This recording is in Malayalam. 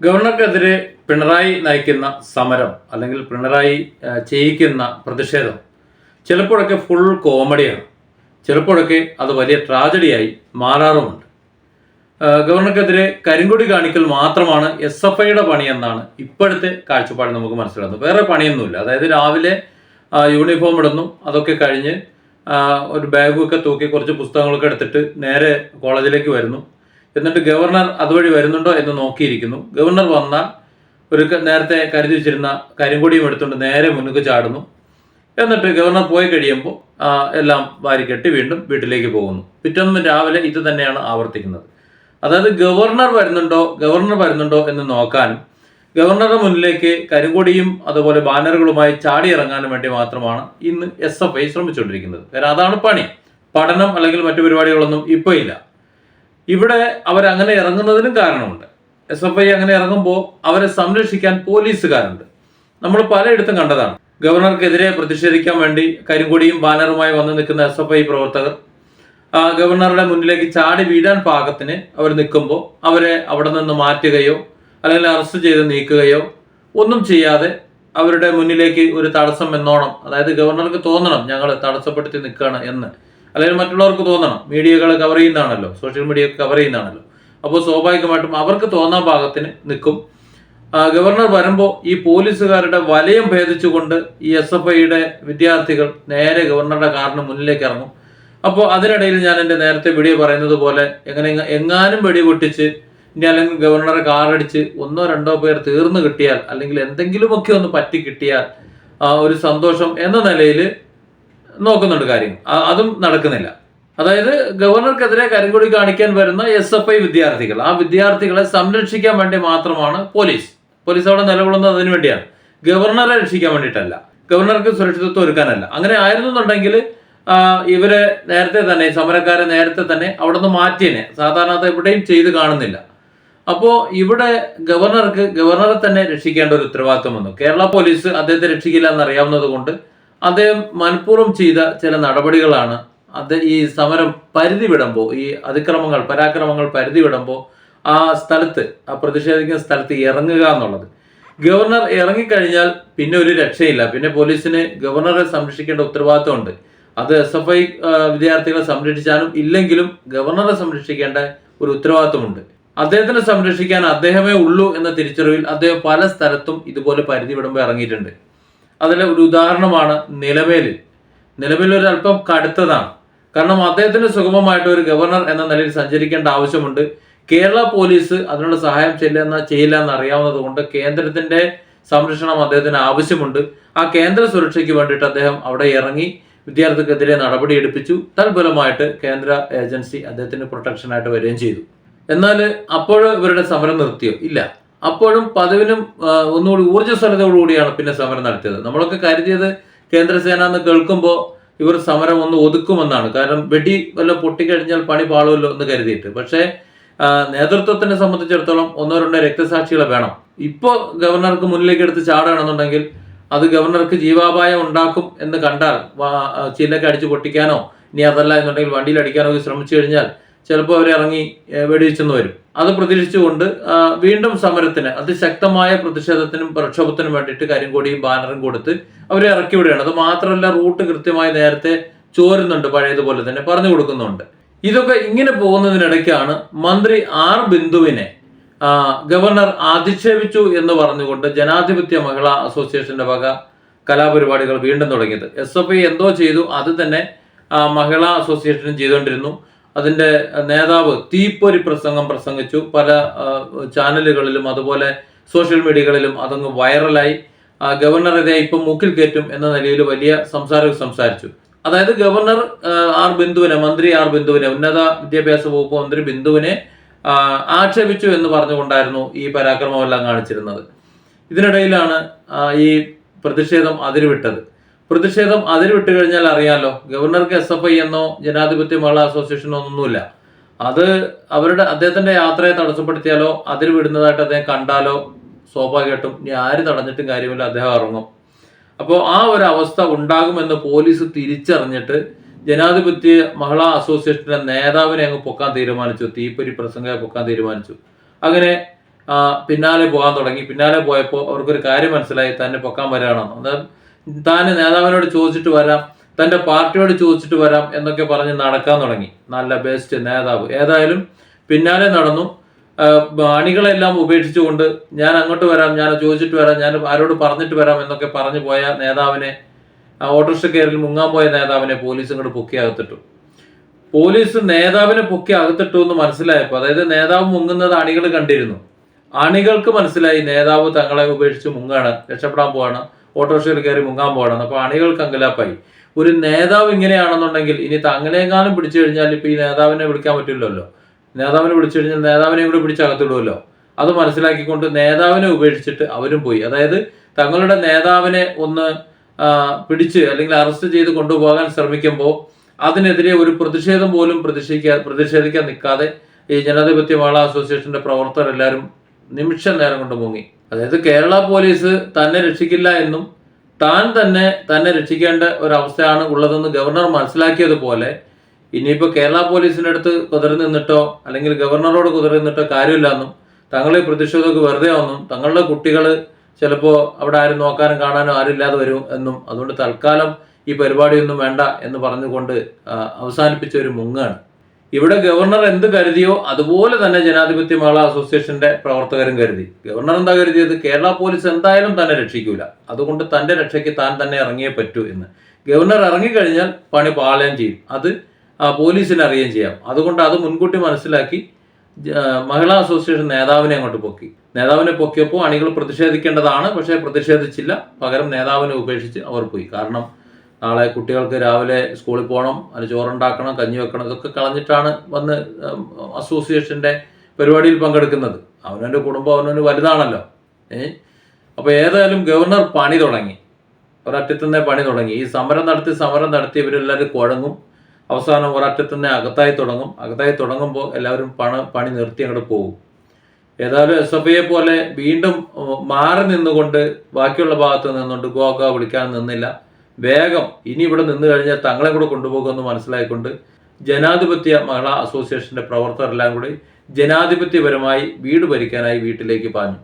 ഗവർണർക്കെതിരെ പിണറായി നയിക്കുന്ന സമരം അല്ലെങ്കിൽ പിണറായി ചെയ്യിക്കുന്ന പ്രതിഷേധം ചിലപ്പോഴൊക്കെ ഫുൾ കോമഡിയാണ് ചിലപ്പോഴൊക്കെ അത് വലിയ ട്രാജഡിയായി മാറാറുമുണ്ട്. ഗവർണർക്കെതിരെ കരിങ്കൊടി കാണിക്കൽ മാത്രമാണ് എസ് എഫ് ഐയുടെ പണിയെന്നാണ് ഇപ്പോഴത്തെ കാഴ്ചപ്പാട് നമുക്ക് മനസ്സിലാകുന്നത്. വേറെ പണിയൊന്നുമില്ല. അതായത് രാവിലെ യൂണിഫോം ഇടുന്നു. അതൊക്കെ കഴിഞ്ഞ് ഒരു ബാഗൊക്കെ തൂക്കി കുറച്ച് പുസ്തകങ്ങളൊക്കെ എടുത്തിട്ട് നേരെ കോളേജിലേക്ക് വരുന്നു. എന്നിട്ട് ഗവർണർ അതുവഴി വരുന്നുണ്ടോ എന്ന് നോക്കിയിരിക്കുന്നു. ഗവർണർ വന്ന ഒരു നേരത്തെ കരുതി വെച്ചിരുന്ന കരിങ്കൊടിയും എടുത്തുകൊണ്ട് നേരെ മുന്നുക്ക് ചാടുന്നു. എന്നിട്ട് ഗവർണർ പോയി കഴിയുമ്പോൾ എല്ലാം വാരിക്കെട്ടി വീണ്ടും വീട്ടിലേക്ക് പോകുന്നു. പിറ്റേന്ന് രാവിലെ ഇത് തന്നെയാണ് ആവർത്തിക്കുന്നത്. അതായത് ഗവർണർ വരുന്നുണ്ടോ ഗവർണർ വരുന്നുണ്ടോ എന്ന് നോക്കാൻ ഗവർണറുടെ മുന്നിലേക്ക് കരിങ്കൊടിയും അതുപോലെ ബാനറുകളുമായി ചാടി ഇറങ്ങാനും വേണ്ടി മാത്രമാണ് ഇന്ന് എസ് എഫ് ഐ ശ്രമിച്ചുകൊണ്ടിരിക്കുന്നത്. കാരണം അതാണ് പണി. പഠനം അല്ലെങ്കിൽ മറ്റു പരിപാടികളൊന്നും ഇപ്പോൾ ഇല്ല. ഇവിടെ അവരങ്ങനെ ഇറങ്ങുന്നതിനും കാരണമുണ്ട്. എസ് എഫ് ഐ അങ്ങനെ ഇറങ്ങുമ്പോൾ അവരെ സംരക്ഷിക്കാൻ പോലീസുകാരുണ്ട്. നമ്മൾ പലയിടത്തും കണ്ടതാണ്. ഗവർണർക്കെതിരെ പ്രതിഷേധിക്കാൻ വേണ്ടി കരിങ്കൊടിയും ബാനറുമായി വന്ന് നിൽക്കുന്ന എസ് എഫ് ഐ പ്രവർത്തകർ ഗവർണറുടെ മുന്നിലേക്ക് ചാടി വീഴാൻ പാകത്തിന് അവർ നിൽക്കുമ്പോൾ അവരെ അവിടെ നിന്ന് മാറ്റുകയോ അല്ലെങ്കിൽ അറസ്റ്റ് ചെയ്ത് നീക്കുകയോ ഒന്നും ചെയ്യാതെ അവരുടെ മുന്നിലേക്ക് ഒരു തടസ്സം എന്നോണം അതായത് ഗവർണർക്ക് തോന്നണം ഞങ്ങൾ തടസ്സപ്പെടുത്തി നിൽക്കുകയാണ് എന്ന്. അല്ലെങ്കിൽ മറ്റുള്ളവർക്ക് തോന്നണം. മീഡിയകൾ കവർ ചെയ്യുന്നതാണല്ലോ. സോഷ്യൽ മീഡിയ കവർ ചെയ്യുന്നതാണല്ലോ. അപ്പോൾ സ്വാഭാവികമായിട്ടും അവർക്ക് തോന്നാൻ ഭാഗത്തിന് നിൽക്കും. ഗവർണർ വരുമ്പോൾ ഈ പോലീസുകാരുടെ വലയം ഭേദിച്ചുകൊണ്ട് ഈ എസ് എഫ് ഐയുടെ വിദ്യാർത്ഥികൾ നേരെ ഗവർണറുടെ കാറിന് മുന്നിലേക്ക് ഇറങ്ങും. അപ്പോൾ അതിനിടയിൽ ഞാൻ എന്റെ നേരത്തെ വീഡിയോ പറയുന്നത് പോലെ എങ്ങനെ എങ്ങാനും വെടി പൊട്ടിച്ച് ഇനി അല്ലെങ്കിൽ ഗവർണറെ കാറടിച്ച് ഒന്നോ രണ്ടോ പേർ തീർന്നു കിട്ടിയാൽ അല്ലെങ്കിൽ എന്തെങ്കിലുമൊക്കെ ഒന്ന് പറ്റി കിട്ടിയാൽ ഒരു സന്തോഷം എന്ന നിലയിൽ നോക്കുന്നുണ്ട് കാര്യം. അതും നടക്കുന്നില്ല. അതായത് ഗവർണർക്കെതിരെ കരിങ്കൊടി കാണിക്കാൻ വരുന്ന എസ് എഫ് ഐ വിദ്യാർത്ഥികൾ. ആ വിദ്യാർത്ഥികളെ സംരക്ഷിക്കാൻ വേണ്ടി മാത്രമാണ് പോലീസ്. പോലീസ് അവിടെ നിലകൊള്ളുന്നത് അതിനു വേണ്ടിയാണ്. ഗവർണറെ രക്ഷിക്കാൻ വേണ്ടിയിട്ടല്ല. ഗവർണർക്ക് സുരക്ഷിതത്വം ഒരുക്കാനല്ല. അങ്ങനെ ആയിരുന്നുണ്ടെങ്കിൽ ഇവരെ നേരത്തെ തന്നെ സമരക്കാരെ നേരത്തെ തന്നെ അവിടെ നിന്ന് മാറ്റിയനെ. സാധാരണ എവിടെയും ചെയ്ത് കാണുന്നില്ല. അപ്പോൾ ഇവിടെ ഗവർണർക്ക് ഗവർണറെ തന്നെ രക്ഷിക്കേണ്ട ഒരു ഉത്തരവാദിത്വം വന്നു. കേരള പോലീസ് അദ്ദേഹത്തെ രക്ഷിക്കില്ല എന്നറിയാവുന്നത് കൊണ്ട് അദ്ദേഹം മനഃപൂർവം ചെയ്ത ചില നടപടികളാണ്. അത് ഈ സമരം പരിധി വിടുമ്പോൾ ഈ അതിക്രമങ്ങൾ പരാക്രമങ്ങൾ പരിധി വിടുമ്പോൾ ആ സ്ഥലത്ത് ആ പ്രതിഷേധിക്കുന്ന സ്ഥലത്ത് ഇറങ്ങുക എന്നുള്ളത്. ഗവർണർ ഇറങ്ങിക്കഴിഞ്ഞാൽ പിന്നെ ഒരു രക്ഷയില്ല. പിന്നെ പോലീസിന് ഗവർണറെ സംരക്ഷിക്കേണ്ട ഉത്തരവാദിത്വമുണ്ട്. അത് എസ് എഫ് ഐ വിദ്യാർത്ഥികളെ സംരക്ഷിച്ചാലും ഇല്ലെങ്കിലും ഗവർണറെ സംരക്ഷിക്കേണ്ട ഒരു ഉത്തരവാദിത്വമുണ്ട്. അദ്ദേഹത്തിനെ സംരക്ഷിക്കാൻ അദ്ദേഹമേ ഉള്ളൂ എന്ന തിരിച്ചറിവിൽ അദ്ദേഹം പല സ്ഥലത്തും ഇതുപോലെ പരിധി വിടുമ്പോൾ ഇറങ്ങിയിട്ടുണ്ട്. അതിലെ ഒരു ഉദാഹരണമാണ് നിലമേലിൽ നിലവിൽ ഒരു അല്പം കടുത്തതാണ്. കാരണം അദ്ദേഹത്തിന് സുഗമമായിട്ട് ഒരു ഗവർണർ എന്ന നിലയിൽ സഞ്ചരിക്കേണ്ട ആവശ്യമുണ്ട്. കേരള പോലീസ് അതിനുള്ള സഹായം ചെല്ലുന്ന ചെയ്യില്ല എന്ന് അറിയാവുന്നത് കൊണ്ട് കേന്ദ്രത്തിന്റെ സംരക്ഷണം അദ്ദേഹത്തിന് ആവശ്യമുണ്ട്. ആ കേന്ദ്ര സുരക്ഷയ്ക്ക് വേണ്ടിയിട്ട് അദ്ദേഹം അവിടെ ഇറങ്ങി വിദ്യാർത്ഥിക്കെതിരെ നടപടി എടുപ്പിച്ചു. തൽഫലമായിട്ട് കേന്ദ്ര ഏജൻസി അദ്ദേഹത്തിന് പ്രൊട്ടക്ഷനായിട്ട് വരികയും ചെയ്തു. എന്നാൽ അപ്പോൾ ഇവരുടെ സമരം നിർത്തിയോ? ഇല്ല. അപ്പോഴും പതിവിനും ഒന്നുകൂടി ഊർജസ്വലതയോടുകൂടിയാണ് പിന്നെ സമരം നടത്തിയത്. നമ്മളൊക്കെ കരുതിയത് കേന്ദ്രസേന എന്ന് കേൾക്കുമ്പോൾ ഇവർ സമരം ഒന്ന് ഒതുക്കുമെന്നാണ്. കാരണം വെടി വല്ല പൊട്ടിക്കഴിഞ്ഞാൽ പണി പാളുമല്ലോ എന്ന് കരുതിയിട്ട്. പക്ഷേ നേതൃത്വത്തിനെ സംബന്ധിച്ചിടത്തോളം ഒന്നോ രണ്ടോ രക്തസാക്ഷികളെ വേണം. ഇപ്പോൾ ഗവർണർക്ക് മുന്നിലേക്ക് എടുത്ത് ചാടുകയാണെന്നുണ്ടെങ്കിൽ അത് ഗവർണർക്ക് ജീവാപായം ഉണ്ടാക്കും എന്ന് കണ്ടാൽ ചില്ലൊക്കെ അടിച്ച് പൊട്ടിക്കാനോ ഇനി അതല്ല എന്നുണ്ടെങ്കിൽ വണ്ടിയിൽ അടിക്കാനോ ശ്രമിച്ചു കഴിഞ്ഞാൽ ചിലപ്പോൾ ഏ, വെടിവെച്ചെന്ന് വരും. അത് പ്രതീക്ഷിച്ചുകൊണ്ട് വീണ്ടും സമരത്തിന് അതിശക്തമായ പ്രതിഷേധത്തിനും പ്രക്ഷോഭത്തിനും വേണ്ടിയിട്ട് കരിങ്കൊടിയും ബാനറും കൊടുത്ത് അവരെ ഇറക്കി വിടുകയാണ്. അത് മാത്രമല്ല റൂട്ട് കൃത്യമായി നേരത്തെ ചോരുന്നുണ്ട് പഴയതുപോലെ തന്നെ പറഞ്ഞു കൊടുക്കുന്നുണ്ട്. ഇതൊക്കെ ഇങ്ങനെ പോകുന്നതിനിടയ്ക്കാണ് മന്ത്രി ആർ ബിന്ദുവിനെ ഗവർണർ അധിക്ഷേപിച്ചു എന്ന് പറഞ്ഞുകൊണ്ട് ജനാധിപത്യ മഹിളാ അസോസിയേഷന്റെ വക കലാപരിപാടികൾ വീണ്ടും തുടങ്ങിയത്. എസ് എഫ് ഐ എന്തോ ചെയ്തു അത് തന്നെ മഹിളാ അസോസിയേഷനും ചെയ്തുകൊണ്ടിരുന്നു. അതിന്റെ നേതാവ് തീപ്പൊരി പ്രസംഗം പ്രസംഗിച്ചു. പല ചാനലുകളിലും അതുപോലെ സോഷ്യൽ മീഡിയകളിലും അതങ്ങ് വൈറലായി. ഗവർണർ ഇതേ ഇപ്പം മൂക്കിൽ കയറ്റും എന്ന നിലയിൽ വലിയ സംസാരം സംസാരിച്ചു. അതായത് ഗവർണർ ആർ ബിന്ദുവിനെ മന്ത്രി ആർ ബിന്ദുവിനെ ഉന്നത വിദ്യാഭ്യാസ വകുപ്പ് മന്ത്രി ബിന്ദുവിനെ ആക്ഷേപിച്ചു എന്ന് പറഞ്ഞുകൊണ്ടായിരുന്നു ഈ പരാക്രമമെല്ലാം കാണിച്ചിരുന്നത്. ഇതിനിടയിലാണ് ഈ പ്രതിഷേധം അതിരുവിട്ടത്. പ്രതിഷേധം അതിരുവിട്ട് കഴിഞ്ഞാൽ അറിയാലോ. ഗവർണർക്ക് എസ് എഫ് ഐ എന്നോ ജനാധിപത്യ മഹിളാ അസോസിയേഷനോ ഒന്നുമില്ല. അത് അവരുടെ അദ്ദേഹത്തിന്റെ യാത്രയെ തടസ്സപ്പെടുത്തിയാലോ അതിര് വിടുന്നതായിട്ട് അദ്ദേഹം കണ്ടാലോ സ്വാഭാവികമായിട്ടും ഇനി ആര് തടഞ്ഞിട്ടും കാര്യമില്ല അദ്ദേഹം ഇറങ്ങും. അപ്പോൾ ആ ഒരു അവസ്ഥ ഉണ്ടാകുമെന്ന് പോലീസ് തിരിച്ചറിഞ്ഞിട്ട് ജനാധിപത്യ മഹിളാ അസോസിയേഷന്റെ നേതാവിനെ അങ്ങ് പൊക്കാൻ തീരുമാനിച്ചു. തീപ്പൊരി പ്രസംഗയെ പൊക്കാൻ തീരുമാനിച്ചു. അങ്ങനെ പിന്നാലെ പോകാൻ തുടങ്ങി. പിന്നാലെ പോയപ്പോൾ അവർക്കൊരു കാര്യം മനസ്സിലായി. തന്നെ പൊക്കാൻ വരാണെന്ന്. അതായത് താൻ നേതാവിനോട് ചോദിച്ചിട്ട് വരാം തന്റെ പാർട്ടിയോട് ചോദിച്ചിട്ട് വരാം എന്നൊക്കെ പറഞ്ഞ് നടക്കാൻ തുടങ്ങി. നല്ല ബെസ്റ്റ് നേതാവ്. ഏതായാലും പിന്നാലെ നടന്നു. അണികളെല്ലാം ഉപേക്ഷിച്ചുകൊണ്ട് ഞാൻ അങ്ങോട്ട് വരാം ഞാൻ ചോദിച്ചിട്ട് വരാം ഞാൻ ആരോട് പറഞ്ഞിട്ട് വരാം എന്നൊക്കെ പറഞ്ഞു പോയ നേതാവിനെ ഓട്ടോറിക്ഷ കയറിൽ മുങ്ങാൻ പോയ നേതാവിനെ പോലീസ് ഇങ്ങോട്ട് പൊക്കി അകത്തിട്ടു. പോലീസ് നേതാവിനെ പൊക്കി അകത്തിട്ടു എന്ന് മനസ്സിലായപ്പോൾ അതായത് നേതാവ് മുങ്ങുന്നത് അണികൾ കണ്ടിരുന്നു. അണികൾക്ക് മനസ്സിലായി നേതാവ് തങ്ങളെ ഉപേക്ഷിച്ച് മുങ്ങാണ് രക്ഷപ്പെടാൻ പോവാണ്. ഓട്ടോറിക്ഷയിൽ കയറി മുങ്ങാൻ പോകണം അപ്പൊ അണികൾക്ക് അങ്കലാപ്പായി ഒരു നേതാവ് ഇങ്ങനെയാണെന്നുണ്ടെങ്കിൽ ഇനി തങ്ങളെങ്ങാനും പിടിച്ചു കഴിഞ്ഞാൽ ഇപ്പൊ ഈ നേതാവിനെ വിളിക്കാൻ പറ്റില്ലല്ലോ. നേതാവിനെ വിളിച്ചു കഴിഞ്ഞാൽ നേതാവിനെയും കൂടി പിടിച്ചകത്തിടുമല്ലോ അത് മനസ്സിലാക്കിക്കൊണ്ട് നേതാവിനെ ഉപേക്ഷിച്ചിട്ട് അവരും പോയി. അതായത് തങ്ങളുടെ നേതാവിനെ ഒന്ന് പിടിച്ച് അല്ലെങ്കിൽ അറസ്റ്റ് ചെയ്ത് കൊണ്ടുപോകാൻ ശ്രമിക്കുമ്പോൾ അതിനെതിരെ ഒരു പ്രതിഷേധം പോലും പ്രതിഷേധിക്കാൻ പ്രതിഷേധിക്കാൻ നിൽക്കാതെ ഈ ജനാധിപത്യ മേള അസോസിയേഷന്റെ പ്രവർത്തകരെല്ലാവരും നിമിഷ നേരം കൊണ്ട് മുങ്ങി. അതായത് കേരള പോലീസ് തന്നെ രക്ഷിക്കില്ല എന്നും താൻ തന്നെ തന്നെ രക്ഷിക്കേണ്ട ഒരവസ്ഥയാണ് ഉള്ളതെന്ന് ഗവർണർ മനസ്സിലാക്കിയതുപോലെ ഇനിയിപ്പോൾ കേരള പോലീസിന്റെ അടുത്ത് കുതിർന്ന് നിന്നിട്ടോ അല്ലെങ്കിൽ ഗവർണറോട് കുതിർന്ന് നിന്നിട്ടോ കാര്യമില്ല എന്നും തങ്ങളെ പ്രതിഷേധമൊക്കെ വെറുതെ ഒന്നും തങ്ങളുടെ കുട്ടികൾ ചിലപ്പോൾ അവിടെ ആരും നോക്കാനും കാണാനും ആരില്ലാതെ വരും എന്നും അതുകൊണ്ട് തൽക്കാലം ഈ പരിപാടിയൊന്നും വേണ്ട എന്ന് പറഞ്ഞുകൊണ്ട് അവസാനിപ്പിച്ച ഒരു മുങ്ങാണ്. ഇവിടെ ഗവർണർ എന്ത് കരുതിയോ അതുപോലെ തന്നെ ജനാധിപത്യ മേള അസോസിയേഷന്റെ പ്രവർത്തകരും കരുതി. ഗവർണർ എന്താ കരുതിയത്? കേരള പോലീസ് എന്തായാലും തന്നെ രക്ഷിക്കൂല. അതുകൊണ്ട് തന്റെ രക്ഷയ്ക്ക് താൻ തന്നെ ഇറങ്ങിയേ പറ്റൂ എന്ന്. ഗവർണർ ഇറങ്ങിക്കഴിഞ്ഞാൽ പണി പാളയം ചെയ്യും. അത് പോലീസിന് അറിയുകയും ചെയ്യാം. അതുകൊണ്ട് അത് മുൻകൂട്ടി മനസ്സിലാക്കി മഹിളാ അസോസിയേഷൻ നേതാവിനെ അങ്ങോട്ട് പൊക്കി. നേതാവിനെ പൊക്കിയപ്പോൾ അണികൾ പ്രതിഷേധിക്കേണ്ടതാണ്. പക്ഷേ പ്രതിഷേധിച്ചില്ല. പകരം നേതാവിനെ ഉപേക്ഷിച്ച് അവർ പോയി. കാരണം നാളെ കുട്ടികൾക്ക് രാവിലെ സ്കൂളിൽ പോകണം അതിന് ചോറുണ്ടാക്കണം കഞ്ഞി വെക്കണം ഇതൊക്കെ കളഞ്ഞിട്ടാണ് വന്ന് അസോസിയേഷന്റെ പരിപാടിയിൽ പങ്കെടുക്കുന്നത്. അവനവന്റെ കുടുംബം അവനവന് വലുതാണല്ലോ. ഏ? അപ്പോൾ ഏതായാലും ഗവർണർ പണി തുടങ്ങി. ഒരറ്റത്തുനിന്നേ പണി തുടങ്ങി. ഈ സമരം നടത്തി സമരം നടത്തി ഇവരെല്ലാവരും കുഴങ്ങും. അവസാനം ഒരറ്റത്തുനിന്നെ അകത്തായി തുടങ്ങും. അകത്തായി തുടങ്ങുമ്പോൾ എല്ലാവരും പണ പണി നിർത്തി അങ്ങോട്ട് പോകും. ഏതായാലും എസ് എഫ് ഐയെ പോലെ വീണ്ടും മാറി നിന്നുകൊണ്ട് ബാക്കിയുള്ള ഭാഗത്ത് നിന്നുകൊണ്ട് ഗോക വിളിക്കാൻ നിന്നില്ല. വേഗം ഇനി ഇവിടെ നിന്ന് കഴിഞ്ഞാൽ തങ്ങളെ കൂടെ കൊണ്ടുപോകുമെന്ന് മനസ്സിലായിക്കൊണ്ട് ജനാധിപത്യ മഹിളാ അസോസിയേഷന്റെ പ്രവർത്തകരെല്ലാം കൂടി ജനാധിപത്യപരമായി വീട് ഭരിക്കാനായി വീട്ടിലേക്ക് പാഞ്ഞു.